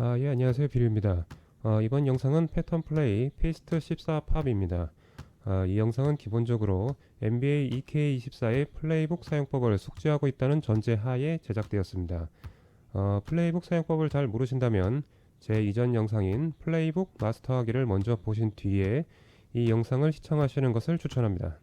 아, 예, 안녕하세요. 비류입니다. 어, 이번 영상은 패턴 플레이 페이스트 14 팝입니다. 아, 이 영상은 기본적으로 NBA 2K24의 플레이북 사용법을 숙지하고 있다는 전제 하에 제작되었습니다. 어, 플레이북 사용법을 잘 모르신다면 제 이전 영상인 플레이북 마스터하기를 먼저 보신 뒤에 이 영상을 시청하시는 것을 추천합니다.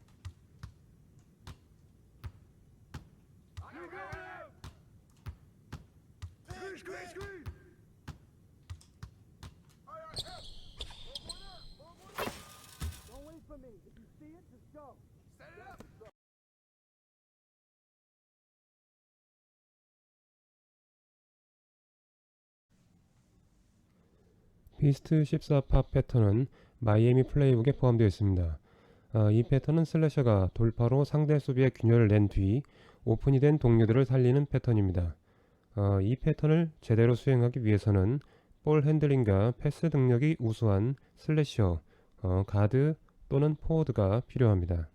For me. If you see it, just go. 피스트 14팝 패턴은 마이애미 플레이북에 포함되어 있습니다. 아, 이 패턴은 슬래셔가 돌파로 상대 수비의 균열을 낸 뒤 오픈이 된 동료들을 살리는 패턴입니다. 아, 이 패턴을 제대로 수행하기 위해서는 볼 핸들링과 패스 능력이 우수한 슬래셔, 어, 가드 또는 포워드가 필요합니다.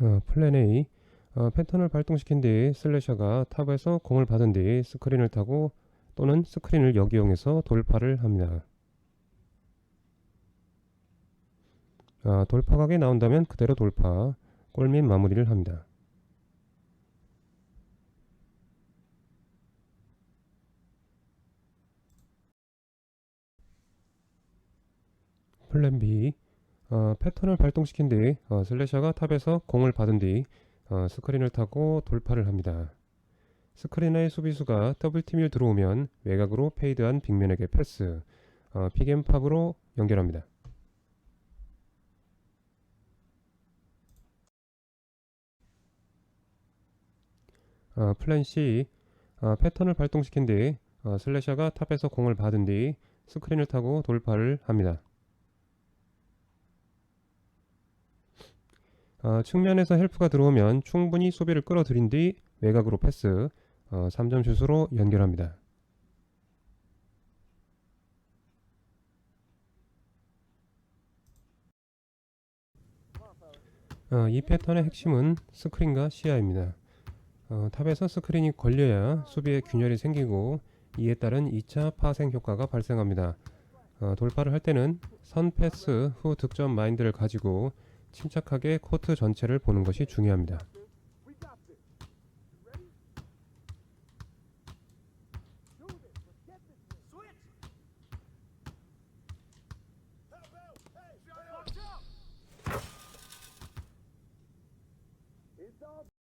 어, 플랜 A 어, 패턴을 발동시킨 뒤 슬래셔가 탑에서 공을 받은 뒤 스크린을 타고 또는 스크린을 역이용해서 돌파를 합니다. 아, 돌파각이 나온다면 그대로 돌파, 골밑 마무리를 합니다. 플랜 B 어, 패턴을 발동시킨 뒤 어, 슬래셔가 탑에서 공을 받은 뒤 어, 스크린을 타고 돌파를 합니다. 스크린의 수비수가 더블팀을 들어오면 외곽으로 페이드한 빅맨에게 패스, 어, 픽앤팝으로 연결합니다. 어, 플랜 C 어, 패턴을 발동시킨 뒤 어, 슬래셔가 탑에서 공을 받은 뒤 스크린을 타고 돌파를 합니다. 어, 측면에서 헬프가 들어오면 충분히 수비를 끌어들인 뒤 외곽으로 패스, 어, 3점 슛으로 연결합니다. 어, 이 패턴의 핵심은 스크린과 시야입니다. 어, 탑에서 스크린이 걸려야 수비에 균열이 생기고 이에 따른 2차 파생 효과가 발생합니다. 어, 돌파를 할 때는 선 패스 후 득점 마인드를 가지고 침착하게 코트 전체를 보는 것이 중요합니다.